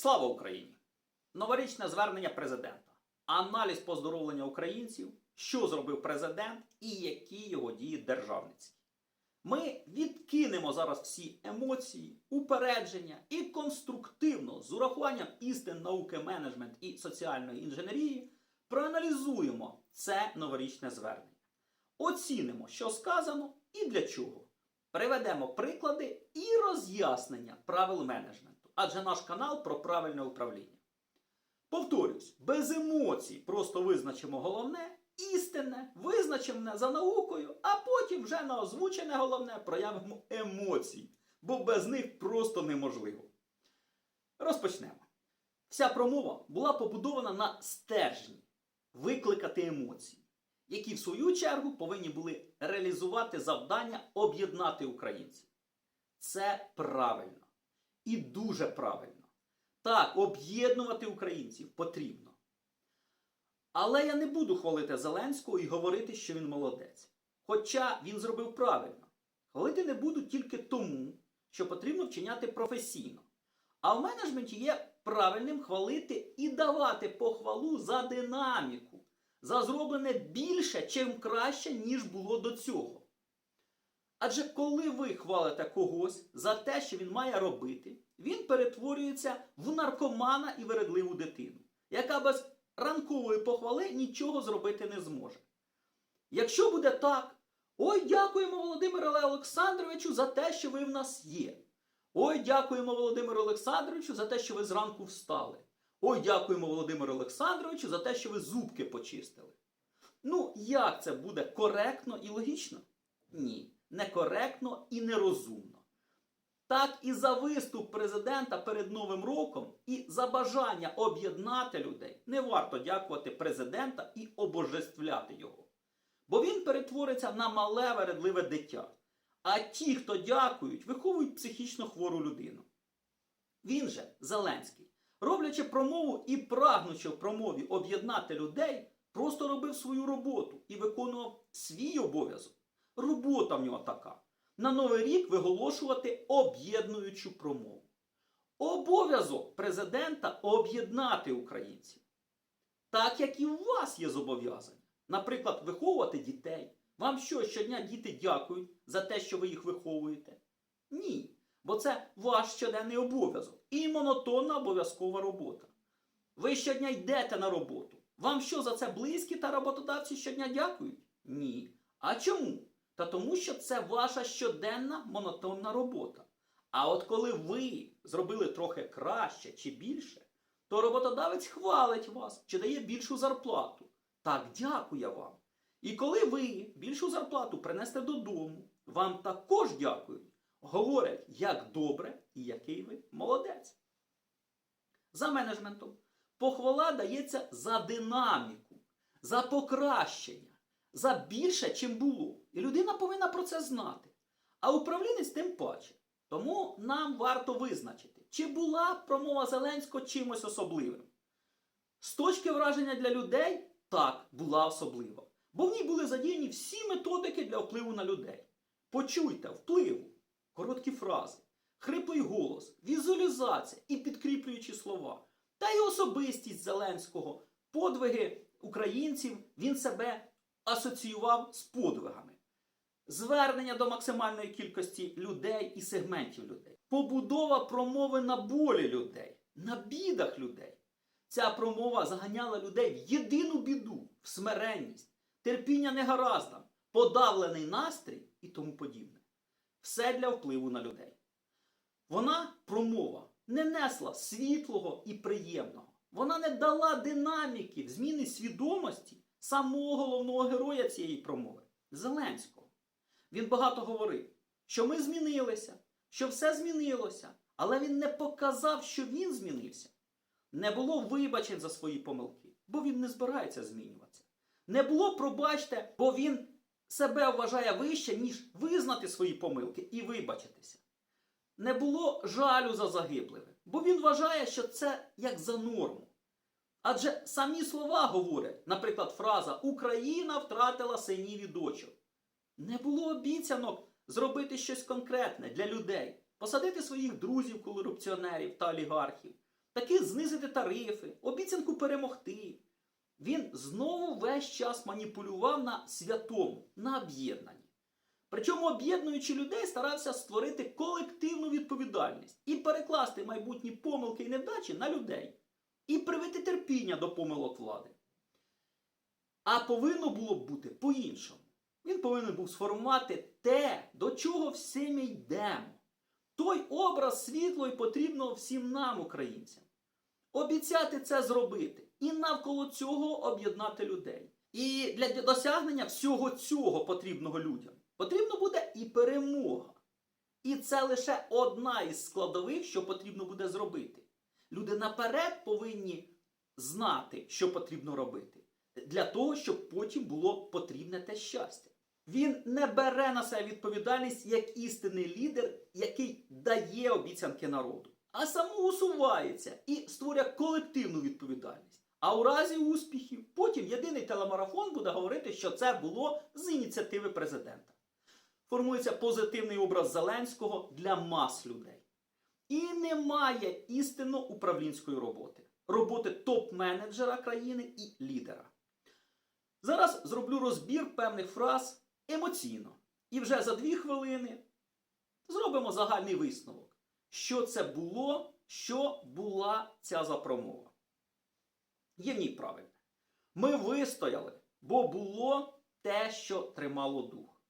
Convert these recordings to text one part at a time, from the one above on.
Слава Україні! Новорічне звернення президента. Аналіз поздоровлення українців, що зробив президент і які його дії державницькі. Ми відкинемо зараз всі емоції, упередження і конструктивно, з урахуванням істин науки менеджмент і соціальної інженерії, проаналізуємо це новорічне звернення. Оцінимо, що сказано і для чого. Приведемо приклади і роз'яснення правил менеджменту, адже наш канал про правильне управління. Повторюсь, без емоцій просто визначимо головне, істинне, визначене за наукою, а потім вже на озвучене головне проявимо емоції, бо без них просто неможливо. Розпочнемо. Вся промова була побудована на стержні викликати емоції, які в свою чергу повинні були реалізувати завдання об'єднати українців. Це правильно і дуже правильно. Так, об'єднувати українців потрібно. Але я не буду хвалити Зеленського і говорити, що він молодець. Хоча він зробив правильно. Хвалити не буду тільки тому, що потрібно вчиняти професійно. А в менеджменті є правильним хвалити і давати похвалу за динаміку, за зроблене більше, чим краще, ніж було до цього. Адже коли ви хвалите когось за те, що він має робити, він перетворюється в наркомана і вередливу дитину, яка без ранкової похвали нічого зробити не зможе. Якщо буде так, ой, дякуємо Володимиру Олександровичу за те, що ви в нас є. Ой, дякуємо Володимиру Олександровичу за те, що ви зранку встали. Ой, дякуємо Володимиру Олександровичу за те, що ви зубки почистили. Ну, як це буде коректно і логічно? Ні, некоректно і нерозумно. Так і за виступ президента перед Новим роком і за бажання об'єднати людей не варто дякувати президента і обожествляти його. Бо він перетвориться на мале вередливе дитя. А ті, хто дякують, виховують психічно хвору людину. Він же, Зеленський, роблячи промову і прагнучи в промові об'єднати людей, просто робив свою роботу і виконував свій обов'язок. Робота в нього така. На Новий рік виголошувати об'єднуючу промову. Обов'язок президента об'єднати українців. Так як і у вас є зобов'язання. Наприклад, виховувати дітей. Вам що, щодня діти дякують за те, що ви їх виховуєте? Ні. Бо це ваш щоденний обов'язок і монотонна обов'язкова робота. Ви щодня йдете на роботу. Вам що за це близькі та роботодавці щодня дякують? Ні. А чому? Та тому, що це ваша щоденна монотонна робота. А от коли ви зробили трохи краще чи більше, то роботодавець хвалить вас чи дає більшу зарплату. Так, дякує вам. І коли ви більшу зарплату принесете додому, вам також дякують. Говорять, як добре і який ви молодець. За менеджментом похвала дається за динаміку, за покращення, за більше, чим було. І людина повинна про це знати. А управлінець тим паче. Тому нам варто визначити, чи була промова Зеленського чимось особливим. З точки враження для людей, так, була особлива. Бо в ній були задіяні всі методики для впливу на людей. Почуйте, впливу, короткі фрази, хриплий голос, візуалізація і підкріплюючі слова. Та й особистість Зеленського, подвиги українців він себе асоціював з подвигами. Звернення до максимальної кількості людей і сегментів людей. Побудова промови на болі людей, на бідах людей. Ця промова заганяла людей в єдину біду, в смиренність, терпіння негараздам, подавлений настрій і тому подібне. Все для впливу на людей. Вона, промова, не несла світлого і приємного. Вона не дала динаміки зміни свідомості самого головного героя цієї промови Зеленського. Він багато говорив, що ми змінилися, що все змінилося, але він не показав, що він змінився. Не було вибачень за свої помилки, бо він не збирається змінюватися. Не було, пробачте, бо він себе вважає вище, ніж визнати свої помилки і вибачитися. Не було жалю за загиблими, бо він вважає, що це як за норму. Адже самі слова говорять, наприклад, фраза Україна втратила синів і дочок. Не було обіцянок зробити щось конкретне для людей, посадити своїх друзів, корупціонерів та олігархів, таки знизити тарифи, обіцянку перемогти. Він знову весь час маніпулював на святому, на об'єднанні. Причому, об'єднуючи людей, старався створити колективну відповідальність і перекласти майбутні помилки і невдачі на людей, і привити терпіння до помилок влади. А повинно було б бути по-іншому. Він повинен був сформувати те, до чого всі ми йдемо. Той образ світлої потрібно всім нам, українцям. Обіцяти це зробити і навколо цього об'єднати людей. І для досягнення всього цього потрібного людям потрібно буде і перемога. І це лише одна із складових, що потрібно буде зробити. Люди наперед повинні знати, що потрібно робити, для того, щоб потім було потрібне те щастя. Він не бере на себе відповідальність як істинний лідер, який дає обіцянки народу, а самоусувається і створює колективну відповідальність. А у разі успіхів потім єдиний телемарафон буде говорити, що це було з ініціативи президента. Формується позитивний образ Зеленського для мас людей. І немає істинно управлінської роботи, роботи топ-менеджера країни і лідера. Зараз зроблю розбір певних фраз емоційно. І вже за дві хвилини зробимо загальний висновок, що це було, що була ця запромова. Є в ній правильне. Ми вистояли, бо було те, що тримало дух.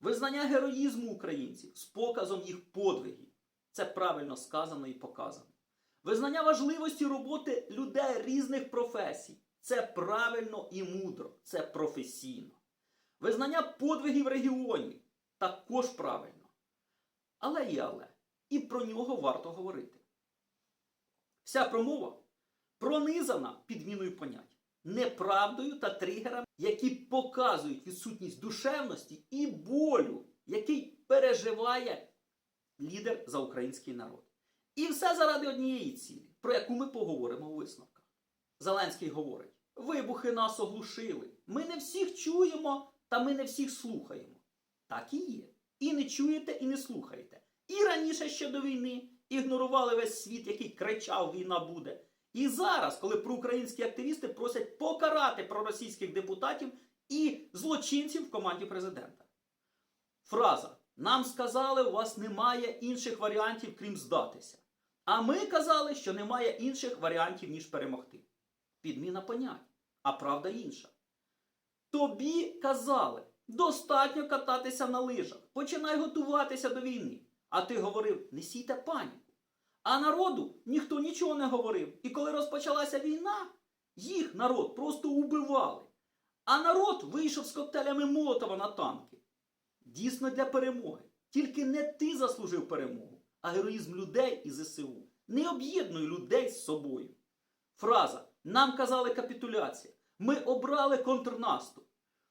Визнання героїзму українців з показом їх подвигів. Це правильно сказано і показано. Визнання важливості роботи людей різних професій. Це правильно і мудро, це професійно. Визнання подвигів регіонів також правильно. Але є але. І про нього варто говорити. Вся промова пронизана підміною понять, неправдою та тригерами, які показують відсутність душевності і болю, який переживає лідер за український народ. І все заради однієї цілі, про яку ми поговоримо у висновках. Зеленський говорить: вибухи нас оглушили. Ми не всіх чуємо, та ми не всіх слухаємо. Так і є. І не чуєте, і не слухаєте. І раніше ще до війни ігнорували весь світ, який кричав, війна буде. І зараз, коли проукраїнські активісти просять покарати проросійських депутатів і злочинців в команді президента. Фраза Нам сказали, у вас немає інших варіантів, крім здатися. А ми казали, що немає інших варіантів, ніж перемогти. Підміна понять, а правда інша. Тобі казали, достатньо кататися на лижах, починай готуватися до війни. А ти говорив, не сійте паніку. А народу ніхто нічого не говорив. І коли розпочалася війна, їх народ просто убивали. А народ вийшов з коктейлями Молотова на танки. Дійсно для перемоги. Тільки не ти заслужив перемогу, а героїзм людей і ЗСУ. Не об'єднуй людей з собою. Фраза Нам казали капітуляція. Ми обрали контрнаступ.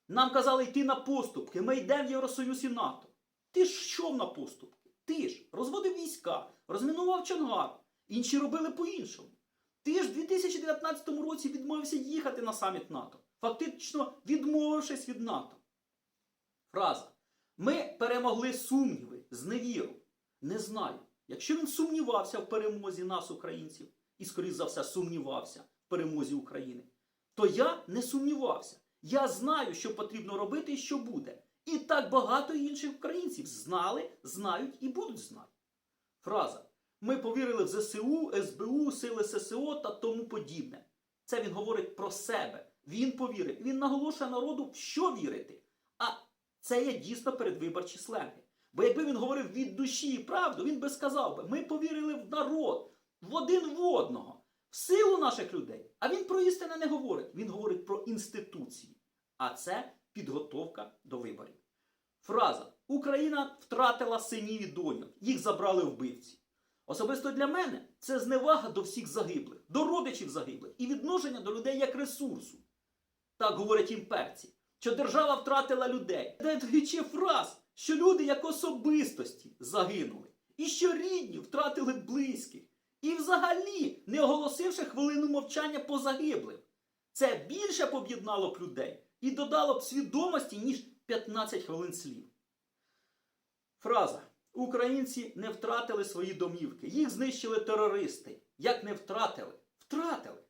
Нам казали йти на поступки. Ми йдемо в Євросоюз і НАТО. Ти ж йшов на поступки. Ти ж розводив війська, розмінував Чонгар. Інші робили по-іншому. Ти ж в 2019 році відмовився їхати на саміт НАТО, фактично відмовившись від НАТО. Фраза. Ми перемогли сумніви, зневіру. Не знаю. Якщо він сумнівався в перемозі нас, українців, і, скоріш за все, сумнівався в перемозі України, то я не сумнівався. Я знаю, що потрібно робити і що буде. І так багато інших українців знали, знають і будуть знати. Фраза. Ми повірили в ЗСУ, СБУ, сили ССО та тому подібне. Це він говорить про себе. Він повірив. Він наголошує народу, в що вірити. Це є дійсно передвиборчі сленги. Бо якби він говорив від душі і правду, він би сказав би, ми повірили в народ, в один в одного, в силу наших людей. А він про істину не говорить. Він говорить про інституції. А це підготовка до виборів. Фраза Україна втратила синів і доньок, їх забрали вбивці. Особисто для мене це зневага до всіх загиблих, до родичів загиблих і відношення до людей як ресурсу. Так говорять імперці, що держава втратила людей. Де двічі фраз, що люди як особистості загинули, і що рідні втратили близьких, і взагалі не оголосивши хвилину мовчання по загиблим. Це більше б об'єднало б людей і додало б свідомості, ніж 15 хвилин слів. Фраза Українці не втратили свої домівки, їх знищили терористи. як не втратили. Втратили.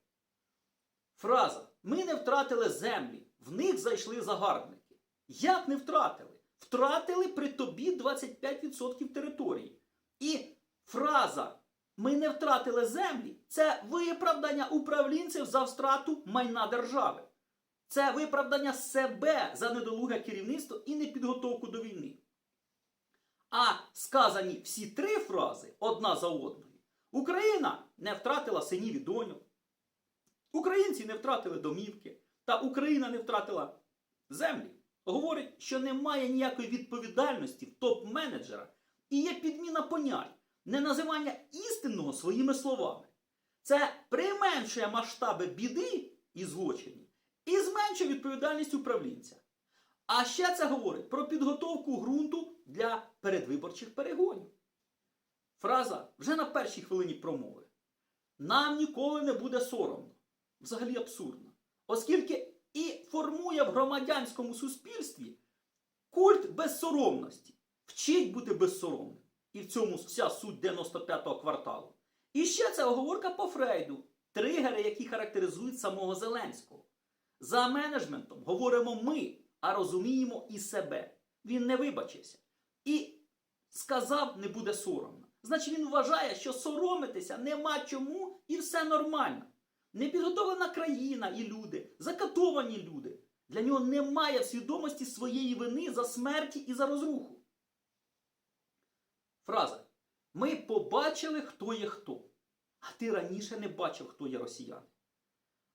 Фраза Ми не втратили землі, в них зайшли загарбники. Як не втратили? Втратили при тобі 25% території. І фраза Ми не втратили землі це виправдання управлінців за втрату майна держави. Це виправдання себе за недолуге керівництво і непідготовку до війни. А сказані всі три фрази одна за одною. Україна не втратила синів і доньок. Українці не втратили домівки, та Україна не втратила землі. Говорить, що немає ніякої відповідальності в топ-менеджера і є підміна понять, неназивання істинного своїми словами. Це применшує масштаби біди і злочинів і зменшує відповідальність управлінця. А ще це говорить про підготовку ґрунту для передвиборчих перегонів. Фраза вже на першій хвилині промови. Нам ніколи не буде соромно. Взагалі абсурдно. Оскільки і формує в громадянському суспільстві культ безсоромності. Вчить бути безсоромним. І в цьому вся суть 95-го кварталу. І ще це оговорка по Фрейду, тригери, які характеризують самого Зеленського. За менеджментом говоримо ми, а розуміємо і себе. Він не вибачився. І сказав, не буде соромно. Значить, він вважає, що соромитися нема чому і все нормально. Непідготовлена країна і люди, закатовані люди. Для нього немає свідомості своєї вини за смерті і за розруху. Фраза. Ми побачили, хто є хто. А ти раніше не бачив, хто є росіяни.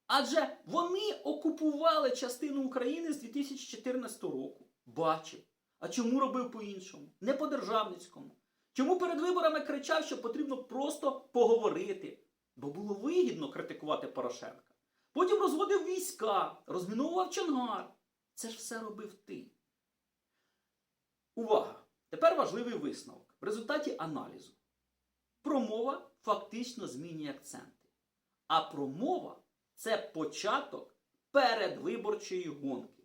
Адже вони окупували частину України з 2014 року. Бачив. А чому робив по-іншому? Не по-державницькому. Чому перед виборами кричав, що потрібно просто поговорити? Бо було вигідно критикувати Порошенка. Потім розводив війська, розміновував Чонгар. Це ж все робив ти. Увага! Тепер важливий висновок. В результаті аналізу. Промова фактично змінює акценти. А промова це початок передвиборчої гонки.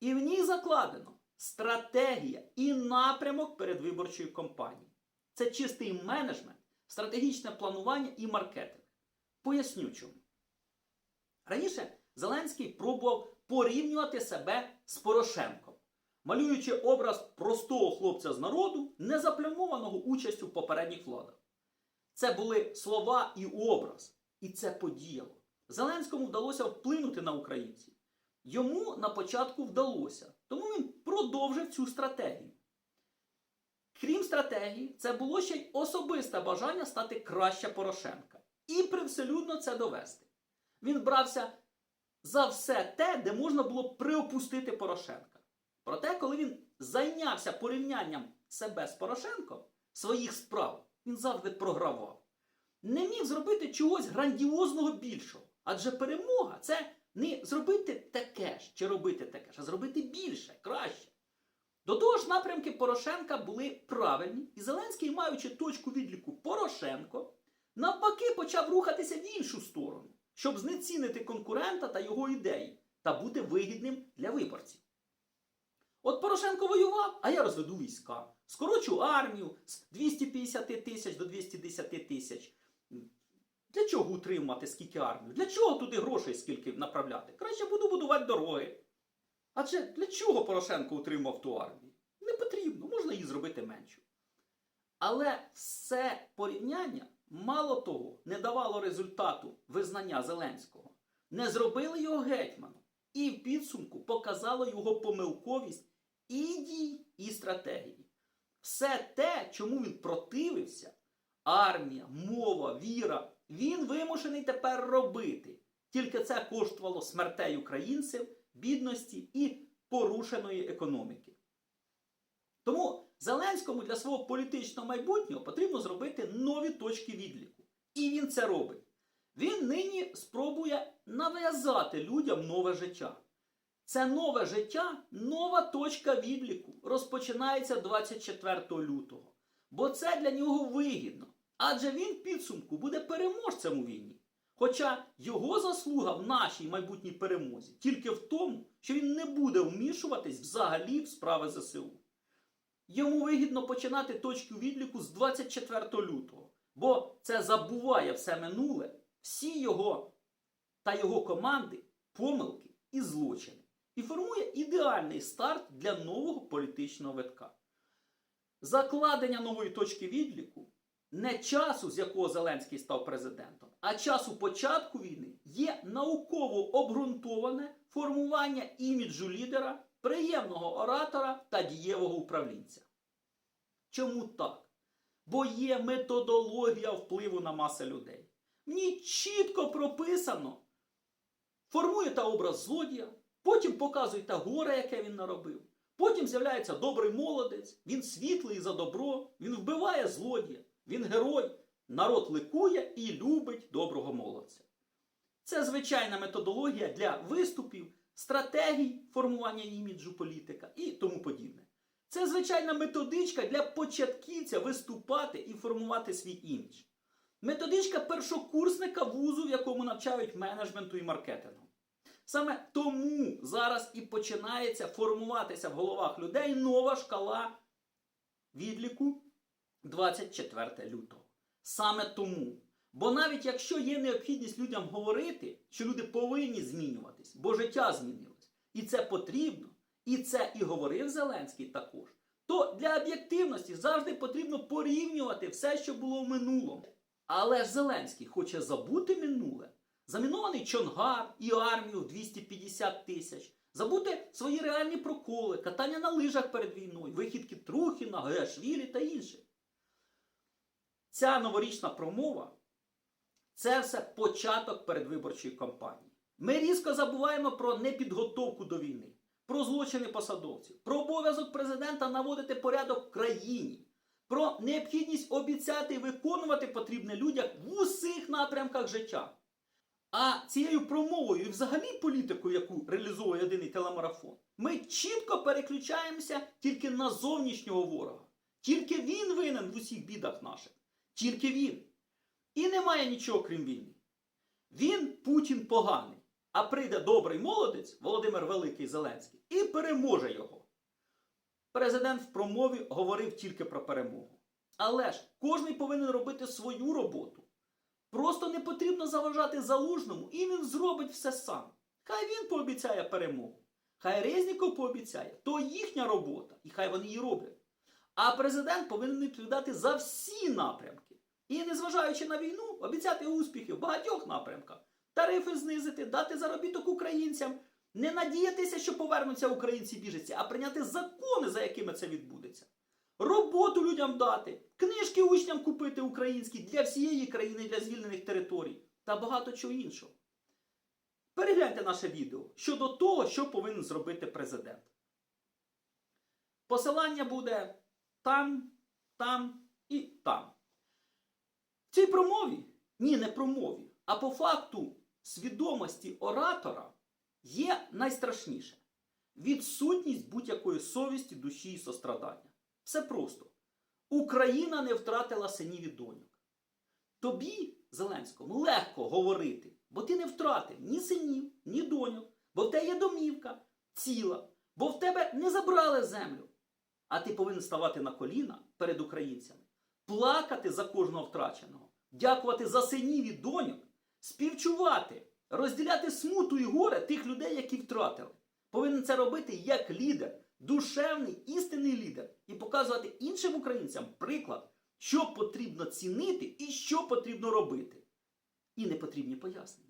І в ній закладено стратегія і напрямок передвиборчої кампанії. Це чистий менеджмент, стратегічне планування і маркетинг. Поясню чому. Раніше Зеленський пробував порівнювати себе з Порошенком, малюючи образ простого хлопця з народу, не заплямованого участю в попередніх владах. Це були слова і образ, і це подіяло. Зеленському вдалося вплинути на українців. Йому на початку вдалося, тому він продовжив цю стратегію. Крім стратегії, це було ще й особисте бажання стати краще Порошенка. І привселюдно це довести. Він брався за все те, де можна було приопустити Порошенка. Проте, коли він зайнявся порівнянням себе з Порошенком, своїх справ, він завжди програвав. Не міг зробити чогось грандіозного більшого. Адже перемога це не зробити таке ж чи робити таке ж, а зробити більше, краще. До того ж, напрямки Порошенка були правильні, і Зеленський, маючи точку відліку Порошенко, навпаки почав рухатися в іншу сторону, щоб знецінити конкурента та його ідеї та бути вигідним для виборців. От Порошенко воював, а я розведу війська. Скорочу армію з 250 тисяч до 210 тисяч. Для чого утримувати скільки армію? Для чого туди грошей скільки направляти? Краще буду будувати дороги. Адже для чого Порошенко утримав ту армію? Не потрібно, можна її зробити меншу. Але все порівняння, мало того, не давало результату визнання Зеленського. Не зробили його гетьманом. І в підсумку показало його помилковість і дій, і стратегії. Все те, чому він противився, армія, мова, віра, він вимушений тепер робити. Тільки це коштувало смертей українців, бідності і порушеної економіки. Тому Зеленському для свого політичного майбутнього потрібно зробити нові точки відліку. І він це робить. Він нині спробує нав'язати людям нове життя. Це нове життя, нова точка відліку розпочинається 24 лютого. Бо це для нього вигідно. Адже він в підсумку буде переможцем у війні. Хоча його заслуга в нашій майбутній перемозі тільки в тому, що він не буде вмішуватись взагалі в справи ЗСУ. Йому вигідно починати точку відліку з 24 лютого, Бо це забуває все минуле, всі його та його команди, помилки і злочини. І формує ідеальний старт для нового політичного витка. Закладення нової точки відліку не часу, з якого Зеленський став президентом, а часу початку війни є науково обґрунтоване формування іміджу лідера, приємного оратора та дієвого управлінця. Чому так? Бо є методологія впливу на маси людей. В ній чітко прописано. Формуєте образ злодія, потім показуєте горе, яке він наробив. Потім з'являється добрий молодець, він світлий за добро, він вбиває злодія, він герой. Народ ликує і любить доброго молодця. Це звичайна методологія для виступів, стратегій формування іміджу політика і тому подібне. Це звичайна методичка для початківця виступати і формувати свій імідж. Методичка першокурсника вузу, в якому навчають менеджменту і маркетингу. Саме тому зараз і починається формуватися в головах людей нова шкала відліку 24 лютого. Саме тому. Бо навіть якщо є необхідність людям говорити, що люди повинні змінюватись, бо життя змінилось, і це потрібно, і це і говорив Зеленський також, то для об'єктивності завжди потрібно порівнювати все, що було в минулому. Але ж Зеленський хоче забути минуле, замінований Чонгар і армію в 250 тисяч, забути свої реальні проколи, катання на лижах перед війною, вихідки Трухіна, Геашвілі та інших. Ця новорічна промова це все початок передвиборчої кампанії. Ми різко забуваємо про непідготовку до війни, про злочини посадовців, про обов'язок президента наводити порядок в країні, про необхідність обіцяти і виконувати потрібне людям в усіх напрямках життя. А цією промовою і взагалі політикою, яку реалізує єдиний телемарафон, ми чітко переключаємося тільки на зовнішнього ворога. Тільки він винен в усіх бідах наших. Тільки він. І немає нічого крім війни. Він Путін поганий. А прийде добрий молодець Володимир Великий Зеленський і переможе його. Президент в промові говорив тільки про перемогу. Але ж кожен повинен робити свою роботу. Просто не потрібно заважати залужному, і він зробить все сам. Хай він пообіцяє перемогу. Хай Резніков пообіцяє, то їхня робота, і хай вони її роблять. А президент повинен відповідати за всі напрямки. І, незважаючи на війну, обіцяти успіхи в багатьох напрямках, тарифи знизити, дати заробіток українцям, не надіятися, що повернуться українці біженці, а прийняти закони, за якими це відбудеться. Роботу людям дати, книжки учням купити українські для всієї країни, для звільнених територій та багато чого іншого. Перегляньте наше відео щодо того, що повинен зробити президент. Посилання буде там, там і там. В цій промові, ні, не промові, а по факту свідомості оратора є найстрашніше відсутність будь-якої совісті, душі і сострадання. Все просто. Україна не втратила синів і доньок. Тобі, Зеленському, легко говорити, бо ти не втратив ні синів, ні доньок, бо в тебе є домівка ціла, бо в тебе не забрали землю. А ти повинен ставати на коліна перед українцями, плакати за кожного втраченого, дякувати за синів і доньок, співчувати, розділяти смуту і горе тих людей, які втратили. Повинен це робити як лідер, душевний, істинний лідер, і показувати іншим українцям приклад, що потрібно цінити і що потрібно робити. І не потрібні пояснення.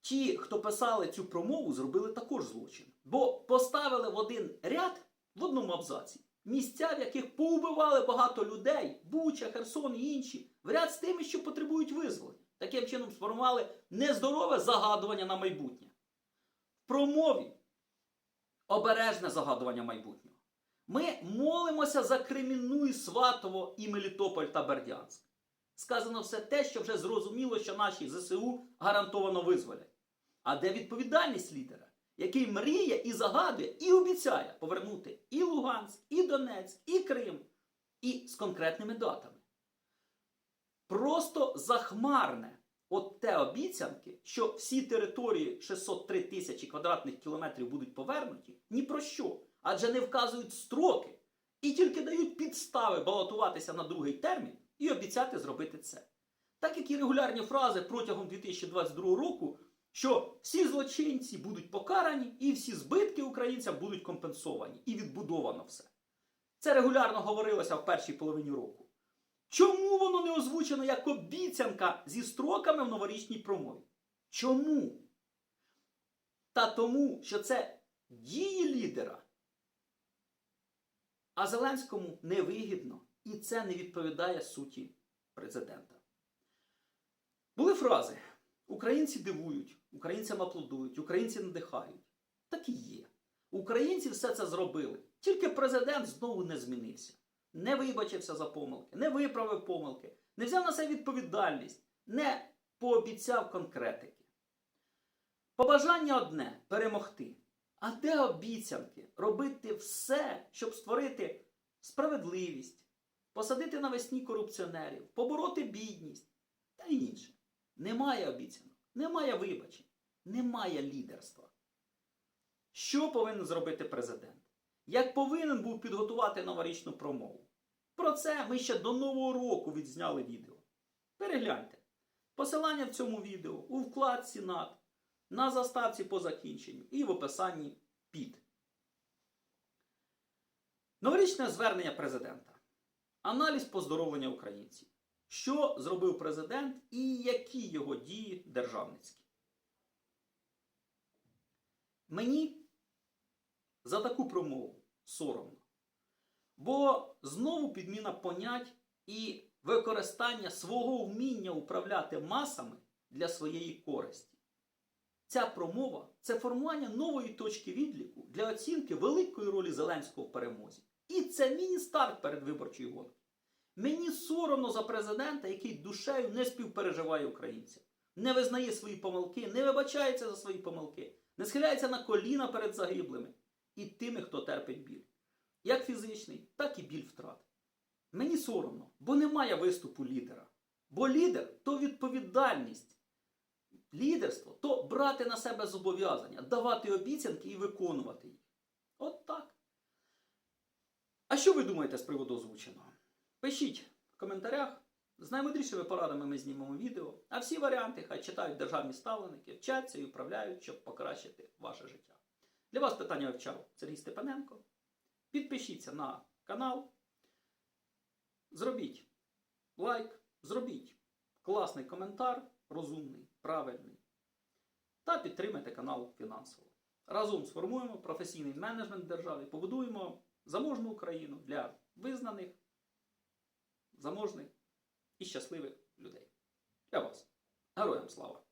Ті, хто писали цю промову, зробили також злочин. Бо поставили в один ряд в одному абзаці місця, в яких поубивали багато людей, Буча, Херсон і інші, в ряд з тими, що потребують визволення. Таким чином сформували нездорове загадування на майбутнє. В промові обережне загадування майбутнього. Ми молимося за Кремінну і Сватово і Мелітополь та Бердянськ. Сказано все те, що вже зрозуміло, що наші ЗСУ гарантовано визволять. А де відповідальність лідера, який мріє і загадує, і обіцяє повернути і Луганськ, і Донецьк, і Крим, і з конкретними датами. Просто захмарне от те обіцянки, що всі території 603 тисячі квадратних кілометрів будуть повернуті, ні про що. Адже не вказують строки і тільки дають підстави балотуватися на другий термін і обіцяти зробити це. Так як і регулярні фрази протягом 2022 року, що всі злочинці будуть покарані і всі збитки українцям будуть компенсовані і відбудовано все. Це регулярно говорилося в першій половині року. Чому воно не озвучено як обіцянка зі строками в новорічній промові? Чому? Та тому, що це дії лідера. А Зеленському невигідно, і це не відповідає суті президента. Були фрази: українці дивують, українцям аплодують, українці надихають. Так і є. Українці все це зробили. Тільки президент знову не змінився. Не вибачився за помилки, не виправив помилки, не взяв на себе відповідальність, не пообіцяв конкретики. Побажання одне перемогти. А де обіцянки робити все, щоб створити справедливість, посадити навесні корупціонерів, побороти бідність та інше. Немає обіцянок, немає вибачень, немає лідерства. Що повинен зробити президент? Як повинен був підготувати новорічну промову? Про це ми ще до Нового року відзняли відео. Перегляньте. Посилання в цьому відео у вкладці над, на заставці по закінченню і в описанні під. Новорічне звернення президента. Аналіз поздоровлення українців. Що зробив президент і які його дії державницькі? Мені за таку промову соромно. Бо знову підміна понять і використання свого вміння управляти масами для своєї користі. Ця промова це формування нової точки відліку для оцінки великої ролі Зеленського в перемозі. І це міні-старт передвиборчої гонки. Мені соромно за президента, який душею не співпереживає українцям, не визнає свої помилки, не вибачається за свої помилки, не схиляється на коліна перед загиблими і тими, хто терпить біль. Як фізичний, так і біль втрат. Мені соромно, бо немає виступу лідера. Бо лідер то відповідальність. Лідерство то брати на себе зобов'язання, давати обіцянки і виконувати їх. От так. А що ви думаєте з приводу озвученого? Пишіть в коментарях. З наймудрішими порадами ми знімемо відео, а всі варіанти хай читають державні ставленики, вчаться і управляють, щоб покращити ваше життя. Для вас питання вивчав Сергій Степаненко. Підпишіться на канал. Зробіть лайк, зробіть класний коментар, розумний, правильний. Та підтримайте канал фінансово. Разом сформуємо професійний менеджмент держави, побудуємо заможну Україну для визнаних, заможних і щасливих людей. Для вас. Героям слава!